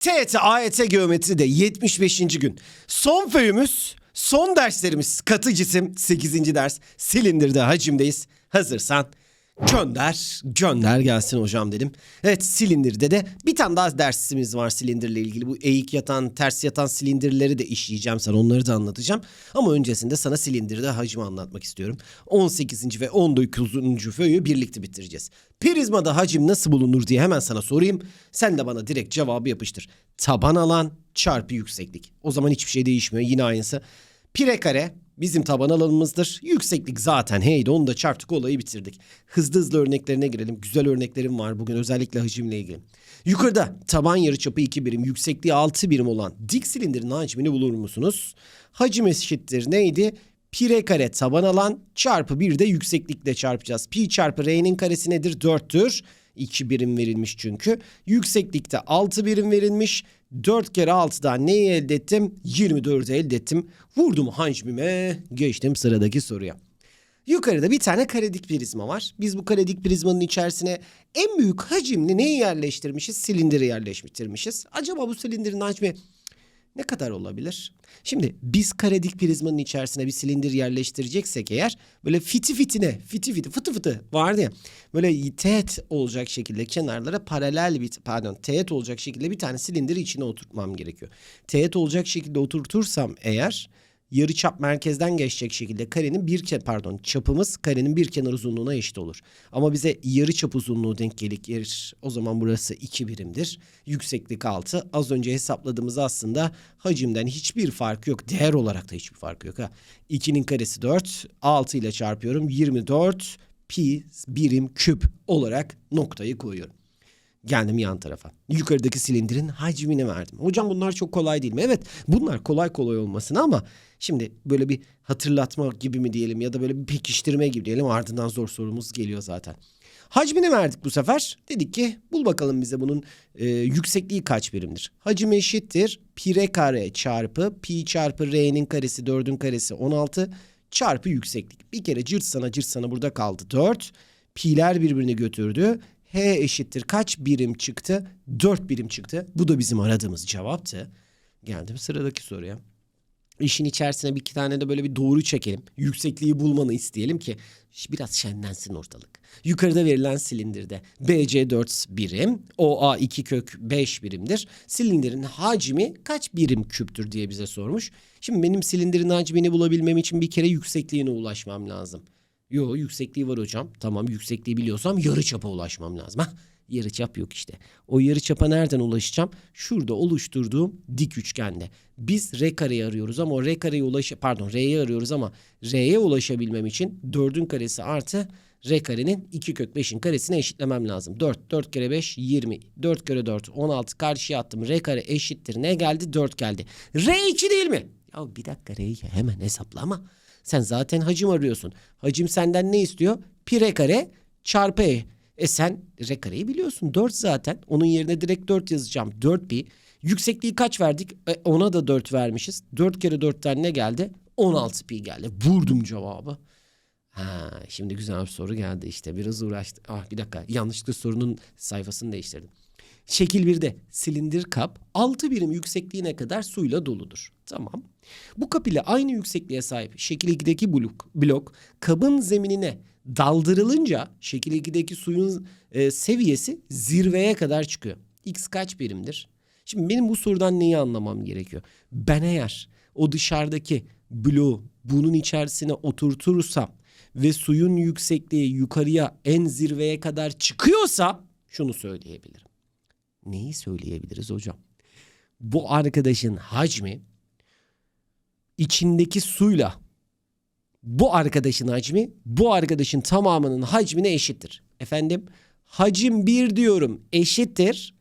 TET, AYT geometride 75. gün. Son föyümüz, son derslerimiz katı cisim 8. ders. Silindirde hacimdeyiz. Hazırsan gönder, gönder gelsin hocam dedim. Evet silindirde de bir tane daha dersimiz var silindirle ilgili. Bu eğik yatan, ters yatan silindirleri de işleyeceğim sana. Onları da anlatacağım. Ama öncesinde sana silindirde hacmi anlatmak istiyorum. 18. ve 19. föyü birlikte bitireceğiz. Prizmada hacim nasıl bulunur diye hemen sana sorayım. Sen de bana direkt cevabı yapıştır. Taban alan çarpı yükseklik. O zaman hiçbir şey değişmiyor. Yine aynısı. Pire kare bizim taban alanımızdır. Yükseklik zaten heydi onu da çarptık olayı bitirdik. Hızlı hızlı örneklerine girelim. Güzel örneklerim var bugün özellikle hacimle ilgili. Yukarıda taban yarıçapı 2 birim, yüksekliği 6 birim olan dik silindirin hacmini bulur musunuz? Hacim eşittir neydi? Pire kare taban alan çarpı bir de yükseklikle çarpacağız. Pi çarpı r'nin karesi nedir? 4'tür. 2 birim verilmiş çünkü. Yükseklikte 6 birim verilmiş. 4 kere 6'dan neyi elde ettim? 24'ü elde ettim. Vurdum hacmime. Geçtim sıradaki soruya. Yukarıda bir tane karedik prizma var. Biz bu karedik prizmanın içerisine en büyük hacimli neyi yerleştirmişiz? Silindiri yerleştirmişiz. Acaba bu silindirin hacmi ne kadar olabilir? Şimdi biz karedik prizmanın içerisine bir silindir yerleştireceksek eğer böyle fiti fitine, fiti fiti, fıtı fıtı vardı ya. Böyle teğet olacak şekilde kenarlara paralel bir pardon teğet olacak şekilde bir tane silindiri içine oturtmam gerekiyor. Teğet olacak şekilde oturtursam eğer yarı çap merkezden geçecek şekilde karenin bir ke pardon çapımız karenin bir kenar uzunluğuna eşit olur. Ama bize yarı çap uzunluğu denk gelir. O zaman burası 2 birimdir. Yükseklik 6. Az önce hesapladığımız aslında hacimden hiçbir farkı yok. Değer olarak da hiçbir farkı yok ha. 2'nin karesi 4. 6 ile çarpıyorum. 24 pi birim küp olarak noktayı koyuyorum. Geldim yan tarafa. Yukarıdaki silindirin hacmini verdim. Hocam bunlar çok kolay değil mi? Evet bunlar kolay kolay olmasın ama şimdi böyle bir hatırlatma gibi mi diyelim ya da böyle bir pekiştirme gibi diyelim ardından zor sorumuz geliyor zaten. Hacmini verdik bu sefer. Dedik ki bul bakalım bize bunun e, yüksekliği kaç birimdir? Hacim eşittir pi r kare çarpı pi çarpı r'nin karesi 4'ün karesi 16 çarpı yükseklik. Bir kere cırt sana cırt sana burada kaldı 4. Pi'ler birbirini götürdü. H eşittir kaç birim çıktı? 4 birim çıktı. Bu da bizim aradığımız cevaptı. Geldim sıradaki soruya. İşin içerisine bir iki tane de böyle bir doğru çekelim. Yüksekliği bulmanı isteyelim ki biraz şenlensin ortalık. Yukarıda verilen silindirde BC 4 birim, OA 2 kök 5 birimdir. Silindirin hacmi kaç birim küptür diye bize sormuş. Şimdi benim silindirin hacmini bulabilmem için bir kere yüksekliğine ulaşmam lazım. Yo yüksekliği var hocam. Tamam yüksekliği biliyorsam yarı çapa ulaşmam lazım. Hah, yarı çap yok işte. O yarı çapa nereden ulaşacağım? Şurada oluşturduğum dik üçgende. Biz r kareyi arıyoruz ama o r kareye ulaş pardon r'yi arıyoruz ama r'ye ulaşabilmem için 4'ün karesi artı r karenin 2 kök 5'in karesine eşitlemem lazım. 4 4 kere 5 20 4 kere 4 16 karşıya attım. r kare eşittir. Ne geldi? 4 geldi. r 2 değil mi? Ya bir dakika r'yi hemen hesaplama. Sen zaten hacim arıyorsun. Hacim senden ne istiyor? Pi r kare çarpı e. E sen r kareyi biliyorsun. 4 zaten. Onun yerine direkt 4 yazacağım. 4 pi. Yüksekliği kaç verdik? E, ona da 4 vermişiz. 4 kere 4'ten ne geldi? 16 pi geldi. Vurdum cevabı. Ha, şimdi güzel bir soru geldi işte. Biraz uğraştım. Ah bir dakika. Yanlışlıkla sorunun sayfasını değiştirdim. Şekil 1'de silindir kap 6 birim yüksekliğine kadar suyla doludur. Tamam. Bu kap ile aynı yüksekliğe sahip şekil 2'deki blok, blok kabın zeminine daldırılınca şekil 2'deki suyun e, seviyesi zirveye kadar çıkıyor. X kaç birimdir? Şimdi benim bu sorudan neyi anlamam gerekiyor? Ben eğer o dışarıdaki bloğu bunun içerisine oturtursam ve suyun yüksekliği yukarıya en zirveye kadar çıkıyorsa şunu söyleyebilirim. Neyi söyleyebiliriz hocam? Bu arkadaşın hacmi içindeki suyla bu arkadaşın hacmi bu arkadaşın tamamının hacmine eşittir. Efendim hacim 1 diyorum eşittir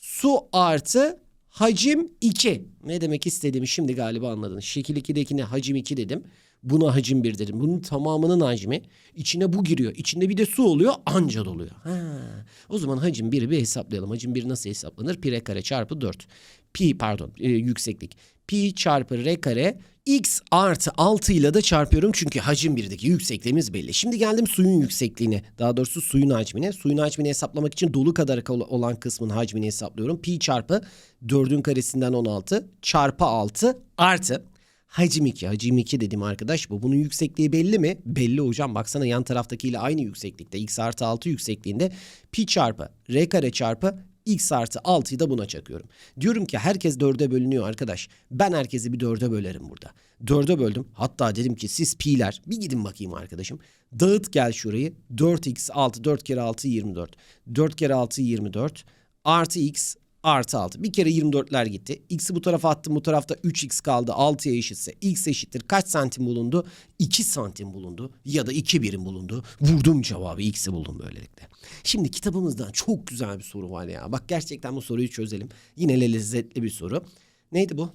su artı hacim 2. Ne demek istediğimi şimdi galiba anladınız. Şekil 2'dekine hacim 2 dedim. Buna hacim 1 dedim. Bunun tamamının hacmi içine bu giriyor. İçinde bir de su oluyor anca doluyor. Ha. O zaman hacim 1'i bir hesaplayalım. Hacim 1 nasıl hesaplanır? Pi r kare çarpı 4. Pi pardon e, yükseklik. Pi çarpı r kare x artı 6 ile de çarpıyorum çünkü hacim birdeki yüksekliğimiz belli. Şimdi geldim suyun yüksekliğine. Daha doğrusu suyun hacmine. Suyun hacmini hesaplamak için dolu kadar olan kısmın hacmini hesaplıyorum. Pi çarpı 4'ün karesinden 16 çarpı 6 artı hacim 2. Hacim 2 dedim arkadaş bu. Bunun yüksekliği belli mi? Belli hocam. Baksana yan taraftakiyle aynı yükseklikte. x artı 6 yüksekliğinde pi çarpı r kare çarpı x artı 6'yı da buna çakıyorum. Diyorum ki herkes 4'e bölünüyor arkadaş. Ben herkesi bir 4'e bölerim burada. 4'e böldüm. Hatta dedim ki siz pi'ler bir gidin bakayım arkadaşım. Dağıt gel şurayı. 4x 6 4 kere 6 24. 4 kere 6 24 artı x artı 6. Bir kere 24'ler gitti. X'i bu tarafa attım. Bu tarafta 3x kaldı. 6'ya eşitse x eşittir. Kaç santim bulundu? 2 santim bulundu. Ya da 2 birim bulundu. Vurdum cevabı. X'i buldum böylelikle. Şimdi kitabımızdan çok güzel bir soru var ya. Bak gerçekten bu soruyu çözelim. Yine lezzetli bir soru. Neydi bu?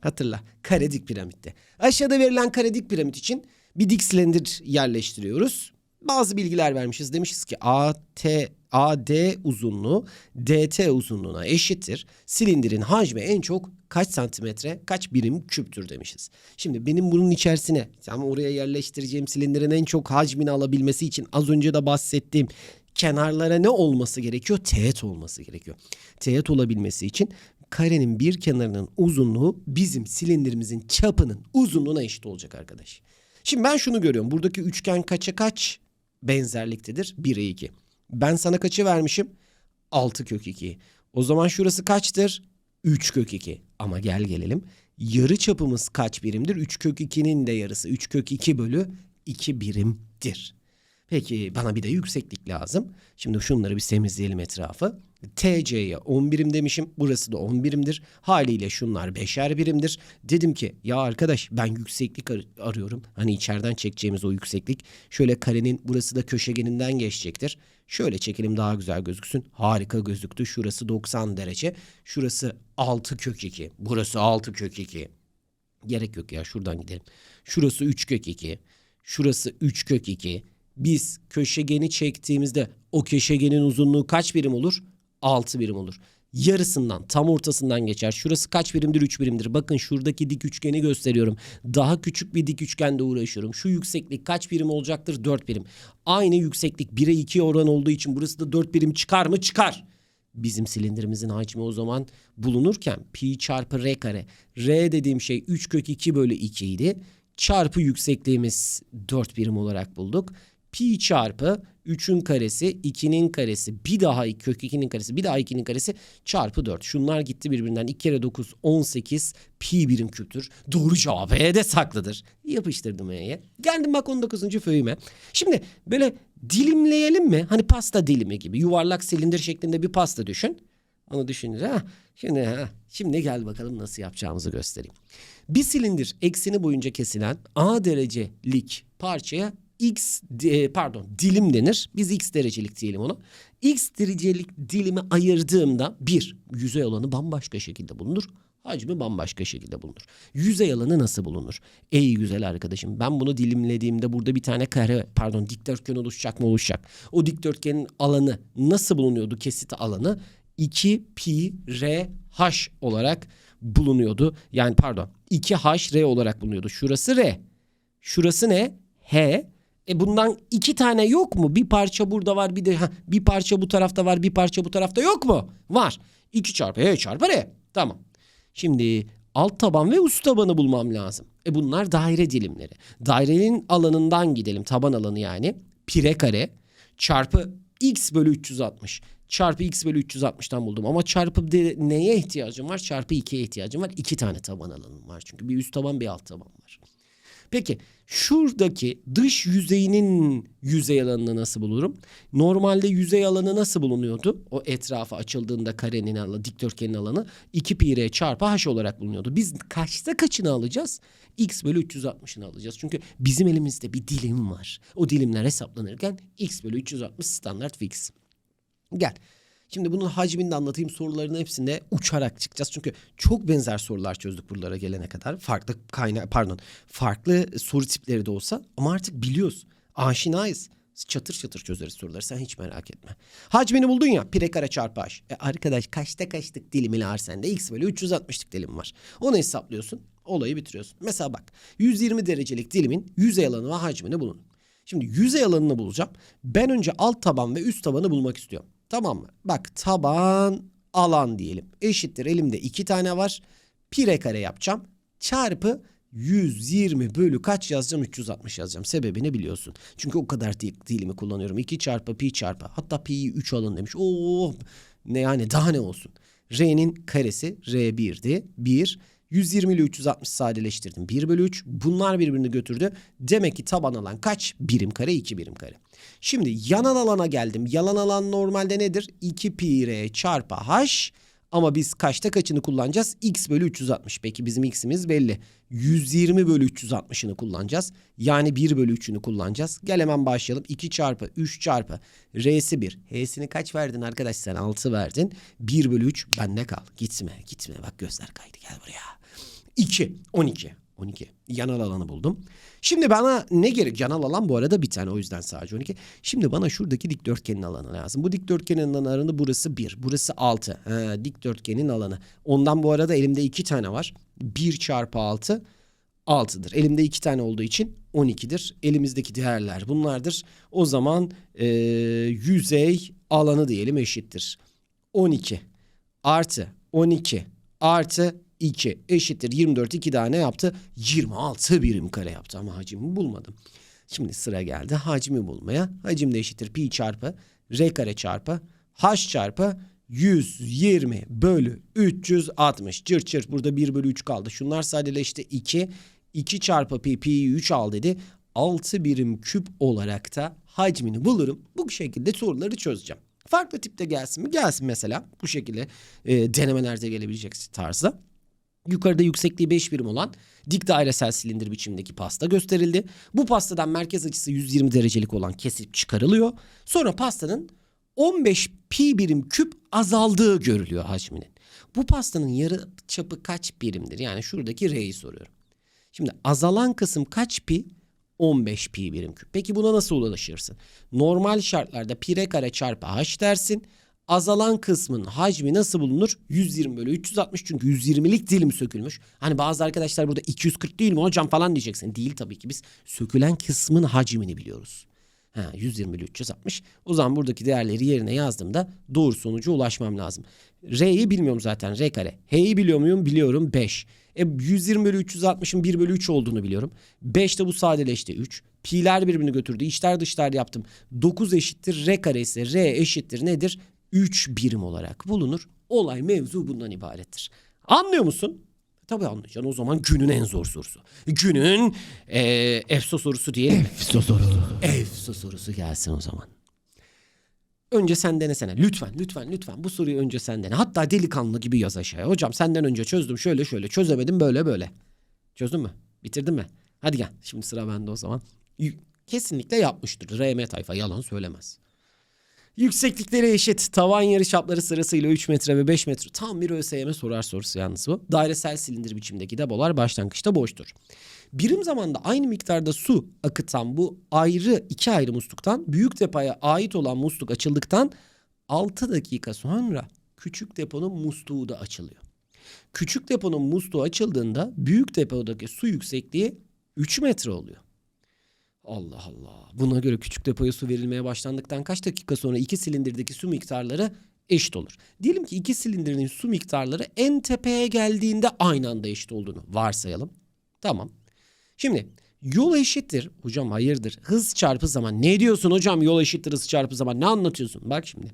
Hatırla. Karedik piramitte. Aşağıda verilen karedik piramit için bir dik silindir yerleştiriyoruz. Bazı bilgiler vermişiz. Demişiz ki AT AD uzunluğu DT uzunluğuna eşittir. Silindirin hacmi en çok kaç santimetre, kaç birim küptür demişiz. Şimdi benim bunun içerisine, ama oraya yerleştireceğim silindirin en çok hacmini alabilmesi için az önce de bahsettiğim kenarlara ne olması gerekiyor? Teğet olması gerekiyor. Teğet olabilmesi için karenin bir kenarının uzunluğu bizim silindirimizin çapının uzunluğuna eşit olacak arkadaş. Şimdi ben şunu görüyorum. Buradaki üçgen kaça kaç benzerliktedir? 1'e 2. Ben sana kaçı vermişim? 6 kök 2. O zaman şurası kaçtır? 3 kök 2. Ama gel gelelim. Yarı çapımız kaç birimdir? 3 kök 2'nin de yarısı. 3 kök 2 bölü 2 birimdir. Peki bana bir de yükseklik lazım. Şimdi şunları bir temizleyelim etrafı. TC'ye 10 birim demişim. Burası da 10 birimdir. Haliyle şunlar 5'er birimdir. Dedim ki ya arkadaş ben yükseklik ar- arıyorum. Hani içeriden çekeceğimiz o yükseklik. Şöyle karenin burası da köşegeninden geçecektir. Şöyle çekelim daha güzel gözüksün. Harika gözüktü. Şurası 90 derece. Şurası 6 kök 2. Burası 6 kök 2. Gerek yok ya şuradan gidelim. Şurası 3 kök 2. Şurası 3 kök 2. Biz köşegeni çektiğimizde o köşegenin uzunluğu kaç birim olur? 6 birim olur. Yarısından tam ortasından geçer. Şurası kaç birimdir? 3 birimdir. Bakın şuradaki dik üçgeni gösteriyorum. Daha küçük bir dik üçgende uğraşıyorum. Şu yükseklik kaç birim olacaktır? 4 birim. Aynı yükseklik 1'e 2 oran olduğu için burası da 4 birim çıkar mı? Çıkar. Bizim silindirimizin hacmi o zaman bulunurken pi çarpı r kare. R dediğim şey 3 kök 2 bölü 2 idi. Çarpı yüksekliğimiz 4 birim olarak bulduk. Pi çarpı 3'ün karesi, 2'nin karesi, bir daha kök 2'nin karesi, bir daha 2'nin karesi çarpı 4. Şunlar gitti birbirinden. 2 kere 9, 18 pi birim küptür. Doğru cevap E'de saklıdır. Yapıştırdım E'ye. Geldim bak 19. föyüme. Şimdi böyle dilimleyelim mi? Hani pasta dilimi gibi. Yuvarlak silindir şeklinde bir pasta düşün. Onu düşününce ha. Şimdi ha. Şimdi gel bakalım nasıl yapacağımızı göstereyim. Bir silindir ekseni boyunca kesilen A derecelik parçaya x e, pardon dilim denir. Biz x derecelik diyelim onu. X derecelik dilimi ayırdığımda bir yüzey alanı bambaşka şekilde bulunur. Hacmi bambaşka şekilde bulunur. Yüzey alanı nasıl bulunur? Ey güzel arkadaşım ben bunu dilimlediğimde burada bir tane kare pardon dikdörtgen oluşacak mı oluşacak. O dikdörtgenin alanı nasıl bulunuyordu kesit alanı? 2 pi r h olarak bulunuyordu. Yani pardon 2 h r olarak bulunuyordu. Şurası r. Şurası ne? H. E bundan iki tane yok mu? Bir parça burada var bir de ha, bir parça bu tarafta var bir parça bu tarafta yok mu? Var. 2 çarpı H çarpı R. Tamam. Şimdi alt taban ve üst tabanı bulmam lazım. E bunlar daire dilimleri. Dairenin alanından gidelim taban alanı yani. Pire kare çarpı x bölü 360 çarpı x bölü 360'tan buldum. Ama çarpı de, neye ihtiyacım var? Çarpı 2'ye ihtiyacım var. İki tane taban alanım var çünkü. Bir üst taban bir alt taban var. Peki şuradaki dış yüzeyinin yüzey alanını nasıl bulurum? Normalde yüzey alanı nasıl bulunuyordu? O etrafa açıldığında karenin alanı, dikdörtgenin alanı 2 pi r çarpı h olarak bulunuyordu. Biz kaçta kaçını alacağız? x bölü 360'ını alacağız. Çünkü bizim elimizde bir dilim var. O dilimler hesaplanırken x bölü 360 standart fix. Gel. Şimdi bunun hacmini de anlatayım. Soruların hepsinde uçarak çıkacağız. Çünkü çok benzer sorular çözdük buralara gelene kadar. Farklı kaynak pardon farklı soru tipleri de olsa ama artık biliyoruz. Aşinayız. Çatır çatır çözeriz soruları sen hiç merak etme. Hacmini buldun ya pi r kare çarpı h. E arkadaş kaçta kaçlık dilimini var sende? X bölü 360'lık dilim var. Onu hesaplıyorsun. Olayı bitiriyorsun. Mesela bak 120 derecelik dilimin yüzey alanı ve hacmini bulun. Şimdi yüzey alanını bulacağım. Ben önce alt taban ve üst tabanı bulmak istiyorum. Tamam mı? Bak taban alan diyelim. Eşittir elimde iki tane var. Pi r kare yapacağım. Çarpı 120 bölü kaç yazacağım? 360 yazacağım. Sebebini biliyorsun. Çünkü o kadar dil, dilimi kullanıyorum. 2 çarpı pi çarpı. Hatta pi'yi 3 alın demiş. Oo ne yani daha ne olsun. R'nin karesi R1'di. 1. 120 ile 360 sadeleştirdim. 1 bölü 3. Bunlar birbirini götürdü. Demek ki taban alan kaç? Birim kare 2 birim kare. Şimdi yanan alana geldim. Yalan alan normalde nedir? 2 pi r çarpı h. Ama biz kaçta kaçını kullanacağız? X bölü 360. Peki bizim x'imiz belli. 120 bölü 360'ını kullanacağız. Yani 1 bölü 3'ünü kullanacağız. Gel hemen başlayalım. 2 çarpı 3 çarpı R'si 1. H'sini kaç verdin arkadaş sen? 6 verdin. 1 bölü 3 bende kal. Gitme gitme. Bak gözler kaydı gel buraya. 2. 12. 12. Yanal alanı buldum. Şimdi bana ne gerek? Yanal alan bu arada bir tane o yüzden sadece 12. Şimdi bana şuradaki dikdörtgenin alanı lazım. Bu dikdörtgenin alanı burası 1. Burası 6. Ha, dikdörtgenin alanı. Ondan bu arada elimde 2 tane var. 1 çarpı 6 6'dır. Elimde 2 tane olduğu için 12'dir. Elimizdeki değerler bunlardır. O zaman e, yüzey alanı diyelim eşittir. 12 artı 12 artı 2 eşittir 24 2 daha ne yaptı? 26 birim kare yaptı ama hacmi bulmadım. Şimdi sıra geldi hacmi bulmaya. Hacim de eşittir pi çarpı r kare çarpı h çarpı 120 bölü 360. Cır çır burada 1 bölü 3 kaldı. Şunlar sadeleşti 2. 2 çarpı pi pi'yi 3 al dedi. 6 birim küp olarak da hacmini bulurum. Bu şekilde soruları çözeceğim. Farklı tipte gelsin mi? Gelsin mesela. Bu şekilde e, denemelerde gelebilecek tarzda. Yukarıda yüksekliği 5 birim olan dik dairesel silindir biçimindeki pasta gösterildi. Bu pastadan merkez açısı 120 derecelik olan kesip çıkarılıyor. Sonra pastanın 15 pi birim küp azaldığı görülüyor hacminin. Bu pastanın yarı çapı kaç birimdir? Yani şuradaki R'yi soruyorum. Şimdi azalan kısım kaç pi? 15 pi birim küp. Peki buna nasıl ulaşırsın? Normal şartlarda pi r kare çarpı h dersin. Azalan kısmın hacmi nasıl bulunur? 120 bölü 360 çünkü 120'lik dilim sökülmüş. Hani bazı arkadaşlar burada 240 değil mi hocam falan diyeceksin. Değil tabii ki biz sökülen kısmın hacmini biliyoruz. Ha, 120 bölü 360. O zaman buradaki değerleri yerine yazdığımda doğru sonuca ulaşmam lazım. R'yi bilmiyorum zaten. R kare. H'yi biliyor muyum? Biliyorum. 5. E 120 bölü 360'ın 1 bölü 3 olduğunu biliyorum. 5 de bu sadeleşti 3. Pi'ler birbirini götürdü. İçler dışlar yaptım. 9 eşittir R kare ise R eşittir nedir? 3 birim olarak bulunur. Olay mevzu bundan ibarettir. Anlıyor musun? Tabii anlayacaksın. O zaman günün en zor sorusu. Günün e, EFSO sorusu diyelim. EFSO sorusu. EFSO sorusu gelsin o zaman. Önce sen denesene. Lütfen, lütfen, lütfen. Bu soruyu önce sen dene. Hatta delikanlı gibi yaz aşağıya. Hocam senden önce çözdüm şöyle şöyle. Çözemedim böyle böyle. Çözdün mü? Bitirdin mi? Hadi gel. Şimdi sıra bende o zaman. Kesinlikle yapmıştır. RM tayfa yalan söylemez. Yükseklikleri eşit. Tavan yarı çapları sırasıyla 3 metre ve 5 metre. Tam bir ÖSYM sorar sorusu yalnız bu. Dairesel silindir biçimdeki depolar başlangıçta boştur. Birim zamanda aynı miktarda su akıtan bu ayrı iki ayrı musluktan büyük depoya ait olan musluk açıldıktan 6 dakika sonra küçük deponun musluğu da açılıyor. Küçük deponun musluğu açıldığında büyük depodaki su yüksekliği 3 metre oluyor. Allah Allah. Buna göre küçük depoya su verilmeye başlandıktan kaç dakika sonra iki silindirdeki su miktarları eşit olur. Diyelim ki iki silindirin su miktarları en tepeye geldiğinde aynı anda eşit olduğunu varsayalım. Tamam. Şimdi yol eşittir. Hocam hayırdır. Hız çarpı zaman. Ne diyorsun hocam yol eşittir hız çarpı zaman. Ne anlatıyorsun? Bak şimdi.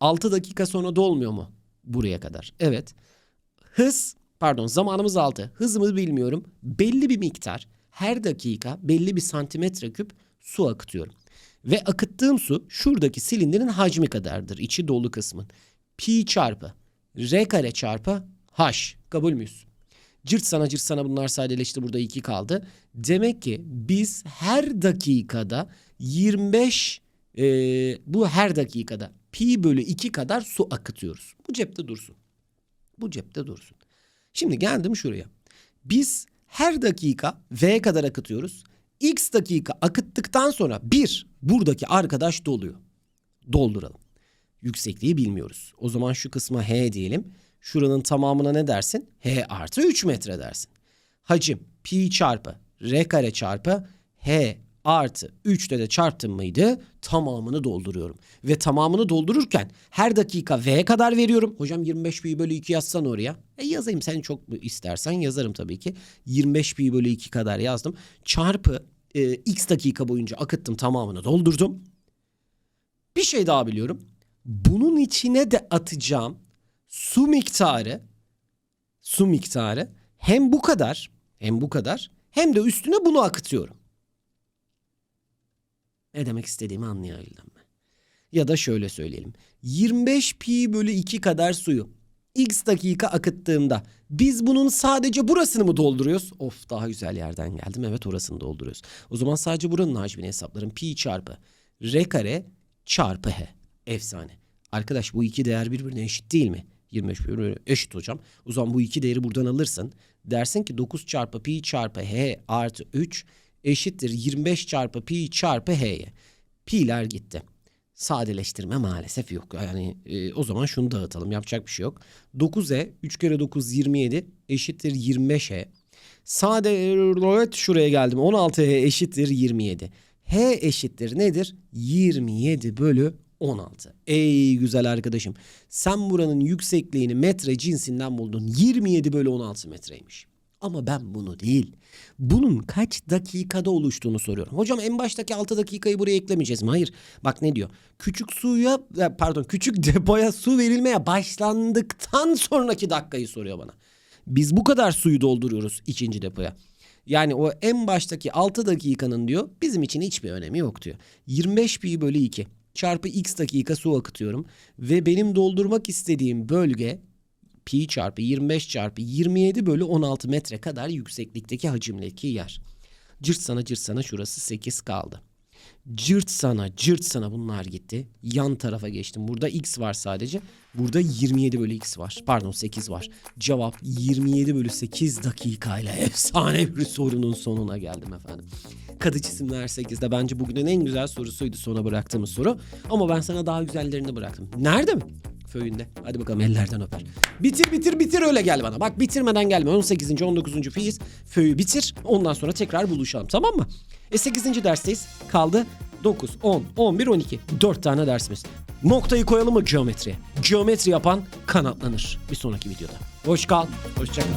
6 dakika sonra dolmuyor mu? Buraya kadar. Evet. Hız pardon zamanımız 6. Hızımı bilmiyorum. Belli bir miktar her dakika belli bir santimetre küp su akıtıyorum. Ve akıttığım su şuradaki silindirin hacmi kadardır. içi dolu kısmın. Pi çarpı r kare çarpı h. Kabul müyüz? Cırt sana cırt sana bunlar sadeleşti. Burada 2 kaldı. Demek ki biz her dakikada 25 e, bu her dakikada pi bölü 2 kadar su akıtıyoruz. Bu cepte dursun. Bu cepte dursun. Şimdi geldim şuraya. Biz her dakika V kadar akıtıyoruz. X dakika akıttıktan sonra 1 Buradaki arkadaş doluyor. Dolduralım. Yüksekliği bilmiyoruz. O zaman şu kısma H diyelim. Şuranın tamamına ne dersin? H artı 3 metre dersin. Hacim pi çarpı r kare çarpı H artı 3'te de çarptım mıydı tamamını dolduruyorum. Ve tamamını doldururken her dakika V kadar veriyorum. Hocam 25 pi bölü 2 yazsan oraya. E yazayım sen çok istersen yazarım tabii ki. 25 pi bölü 2 kadar yazdım. Çarpı e, x dakika boyunca akıttım tamamını doldurdum. Bir şey daha biliyorum. Bunun içine de atacağım su miktarı su miktarı hem bu kadar hem bu kadar hem de üstüne bunu akıtıyorum. Ne demek istediğimi anlayabildim mi? Ya da şöyle söyleyelim. 25 pi bölü 2 kadar suyu x dakika akıttığımda biz bunun sadece burasını mı dolduruyoruz? Of daha güzel yerden geldim. Evet orasını dolduruyoruz. O zaman sadece buranın hacmini hesaplarım. Pi çarpı r kare çarpı h. Efsane. Arkadaş bu iki değer birbirine eşit değil mi? 25 birbirine eşit hocam. O zaman bu iki değeri buradan alırsın. Dersin ki 9 çarpı pi çarpı h artı 3 eşittir 25 çarpı pi çarpı h'ye. Pi'ler gitti. Sadeleştirme maalesef yok. Yani e, o zaman şunu dağıtalım. Yapacak bir şey yok. 9e 3 kere 9 27 eşittir 25e. Sade evet şuraya geldim. 16e eşittir 27. H eşittir nedir? 27 bölü 16. Ey güzel arkadaşım. Sen buranın yüksekliğini metre cinsinden buldun. 27 bölü 16 metreymiş. Ama ben bunu değil. Bunun kaç dakikada oluştuğunu soruyorum. Hocam en baştaki 6 dakikayı buraya eklemeyeceğiz mi? Hayır. Bak ne diyor? Küçük suya e, pardon küçük depoya su verilmeye başlandıktan sonraki dakikayı soruyor bana. Biz bu kadar suyu dolduruyoruz ikinci depoya. Yani o en baştaki 6 dakikanın diyor bizim için hiçbir önemi yok diyor. 25 pi bölü 2 çarpı x dakika su akıtıyorum. Ve benim doldurmak istediğim bölge pi çarpı 25 çarpı 27 bölü 16 metre kadar yükseklikteki hacimdeki yer. Cırt sana cırt sana şurası 8 kaldı. Cırt sana cırt sana bunlar gitti. Yan tarafa geçtim. Burada x var sadece. Burada 27 bölü x var. Pardon 8 var. Cevap 27 bölü 8 dakikayla efsane bir sorunun sonuna geldim efendim. Kadı cisimler 8'de bence bugünün en güzel sorusuydu sona bıraktığımız soru. Ama ben sana daha güzellerini bıraktım. Nerede mi? Föyünde. Hadi bakalım ellerden öper. Bitir bitir bitir öyle gel bana. Bak bitirmeden gelme. 18. 19. fiyiz. Föyü bitir. Ondan sonra tekrar buluşalım tamam mı? E 8. dersteyiz. Kaldı 9, 10, 11, 12. 4 tane dersimiz. Noktayı koyalım mı geometriye? Geometri yapan kanatlanır. Bir sonraki videoda. Hoş kal. Hoşça kal.